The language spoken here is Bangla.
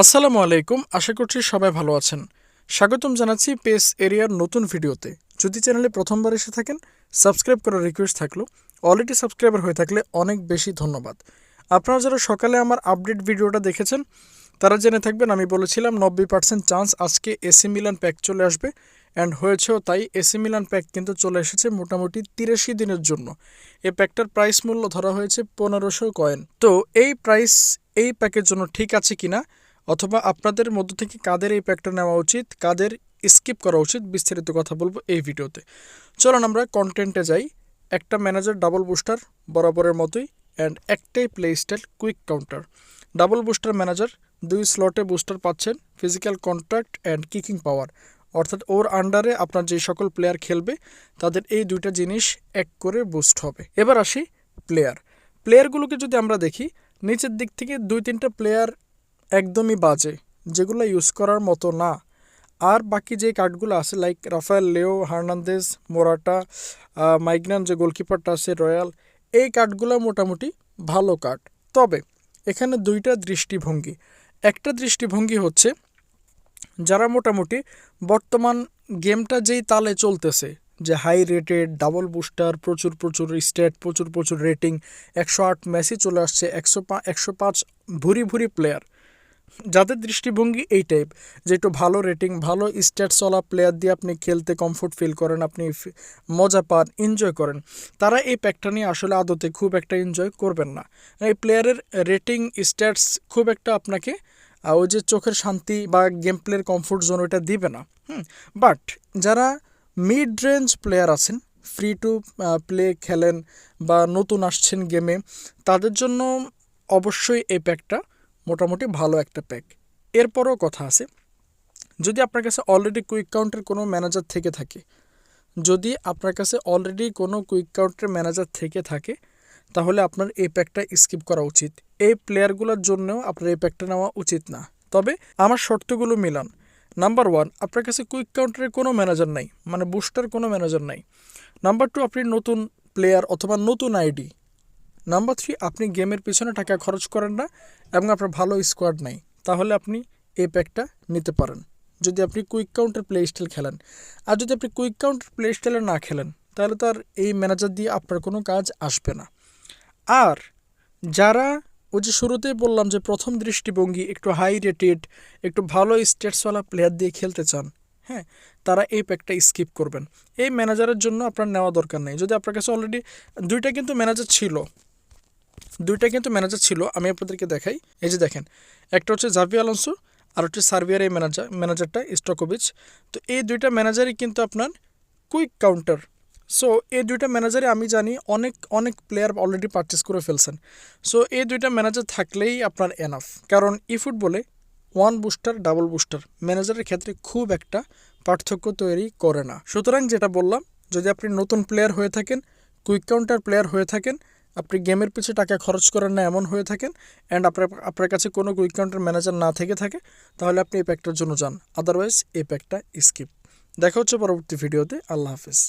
আসসালামু আলাইকুম, আশা করছি সবাই ভালো আছেন। স্বাগতম জানাচ্ছি পেস এরিয়ার নতুন ভিডিওতে। যদি চ্যানেলে প্রথমবার এসে থাকেন, সাবস্ক্রাইব করার রিকোয়েস্ট থাকল। অলরেডি সাবস্ক্রাইবার হয়ে থাকলে অনেক বেশি ধন্যবাদ। আপনারা যারা সকালে আমার আপডেট ভিডিওটা দেখেছেন, তারা জেনে থাকবেন আমি বলেছিলাম নব্বই পার্সেন্ট চান্স আজকে এসি মিলান প্যাক চলে আসবে। অ্যান্ড হয়েছেও তাই এসি মিলান প্যাক কিন্তু চলে এসেছে মোটামুটি তিরাশি দিনের জন্য। এই প্যাকটার প্রাইস মূল্য ধরা হয়েছে পনেরোশো কয়েন তো এই প্রাইস এই প্যাকের জন্য ঠিক আছে কিনা? অথবা আপনাদের মধ্য থেকে কাদের এই প্যাকটা নেওয়া উচিত, কাদের স্কিপ করা উচিত, বিস্তারিত কথা বলব এই ভিডিওতে। চলুন আমরা কন্টেন্টে যাই। একটা ম্যানেজার ডাবল বুস্টার বরাবরের মতোই অ্যান্ড একটাই play style quick counter double booster manager দুই স্লটে বুস্টার পাচ্ছেন physical contract and kicking power অর্থাৎ ওর আন্ডারে আপনার যে সকল প্লেয়ার খেলবে, তাদের এই দুইটা জিনিস এক করে বুস্ট হবে। এবার আসি প্লেয়ার প্লেয়ারগুলোকে যদি আমরা দেখি, নিচের দিক থেকে দুই তিনটা প্লেয়ার একদমই বাজে, যেগুলো ইউজ করার মতো না। আর বাকি যে কার্ডগুলো আছে like Rafael Leao Hernandez Morata Maignan যে গোলকিপারটা আছে রয়্যাল এই কার্ডগুলো মোটামুটি ভালো কার্ড তবে, এখানে দুইটা দৃষ্টিভঙ্গি। একটা দৃষ্টিভঙ্গি হচ্ছে, যারা মোটামুটি বর্তমান গেমটা যেই তালে চলতেছে, যে হাই রেটেড ডাবল বুস্টার প্রচুর প্রচুর স্টেট প্রচুর প্রচুর রেটিং একশো আট ম্যাচই চলে আসছে, একশো পা, একশো পাঁচ ভুরি ভুরি প্লেয়ার যাদের দৃষ্টিভঙ্গি এই টাইপ যে একটু ভালো রেটিং ভালো স্ট্যাটসওয়ালা প্লেয়ার দিয়ে আপনি খেলতে কমফোর্ট ফিল করেন, আপনি মজা পান এনজয় করেন, তারা এই প্যাকটা নিয়ে আসলে আদতে খুব একটা এনজয় করবেন না। এই প্লেয়ারের রেটিং স্ট্যাটস খুব একটা আপনাকে ওই যে চোখের শান্তি বা গেম প্লের কমফোর্ট জোন ওইটা দিবে না। হুম বাট যারা মিড রেঞ্জ প্লেয়ার আছেন ফ্রি টু প্লে খেলেন বা নতুন আসছেন গেমে তাদের জন্য অবশ্যই এই প্যাকটা মোটামুটি ভালো একটা প্যাক। এরপরও কথা আছে, যদি আপনার কাছে অলরেডি কুইক কাউন্টের কোনো ম্যানেজার থেকে থাকে, যদি আপনার কাছে অলরেডি কোনো কুইক কাউন্টের ম্যানেজার থেকে থাকে, তাহলে আপনার এই প্যাকটা স্কিপ করা উচিত। এই প্লেয়ারগুলোর জন্যও আপনার এই প্যাকটা নেওয়া উচিত না। তবে আমার শর্তগুলো মিলান। নাম্বার ওয়ান আপনার কাছে কুইক কাউন্টারের কোনো ম্যানেজার নাই মানে বুস্টার কোনো ম্যানেজার নাই। নাম্বার টু আপনি নতুন প্লেয়ার অথবা নতুন আইডি নাম্বার থ্রি আপনি গেমের পিছনে টাকা খরচ করেন না এবং আপনার ভালো স্কোয়াড নাই। তাহলে আপনি এই প্যাকটা নিতে পারেন। যদি আপনি কুইক কাউন্টার প্লে স্টাইল খেলেন। আর যদি আপনি কুইক কাউন্টার প্লে স্টাইলে না খেলেন, তাহলে তার এই ম্যানেজার দিয়ে আপনার কোনো কাজ আসবে না। আর যারা ওই যে শুরুতেই বললাম যে প্রথম দৃষ্টিভঙ্গি, একটু হাই রেটেড একটু ভালো স্টেটসওয়ালা প্লেয়ার দিয়ে খেলতে চান হ্যাঁ তারা এই প্যাকটা স্কিপ করবেন। এই ম্যানেজারের জন্য আপনার নেওয়া দরকার নেই। যদি আপনার কাছে অলরেডি দুইটা কিন্তু ম্যানেজার ছিল দুইটা কিন্তু ম্যানেজার ছিল, আমি আপনাদেরকে দেখাই। এই যে দেখেন, একটা হচ্ছে জাভি আলন্সো আর হচ্ছে সার্বিয়ার এই ম্যানেজার ম্যানেজারটা স্টকোভিচ তো এই দুইটা ম্যানেজারই কিন্তু আপনার কুইক কাউন্টার সো এই দুইটা ম্যানেজারে আমি জানি অনেক অনেক প্লেয়ার অলরেডি পারচেস করে ফেলছেন। সো এই দুইটা ম্যানেজার থাকলেই আপনার এনাফ কারণ ই ফুটবলে ওয়ান বুস্টার ডাবল বুস্টার ম্যানেজারের ক্ষেত্রে খুব একটা পার্থক্য তৈরি করে না। সুতরাং যেটা বললাম, যদি আপনি নতুন প্লেয়ার হয়ে থাকেন কুইক কাউন্টার প্লেয়ার হয়ে থাকেন আপনি গেমের পিছে টাকা খরচ করেন না, এমন হয়ে থাকেন অ্যান্ড আপনার আপনার কাছে কোনো কুইক কাউন্টার ম্যানেজার না থেকে থাকে, তাহলে আপনি এই প্যাকটার জন্য যান। আদারওয়াইজ এই প্যাকটা স্কিপ দেখা হচ্ছে পরবর্তী ভিডিওতে আল্লাহ হাফিজ।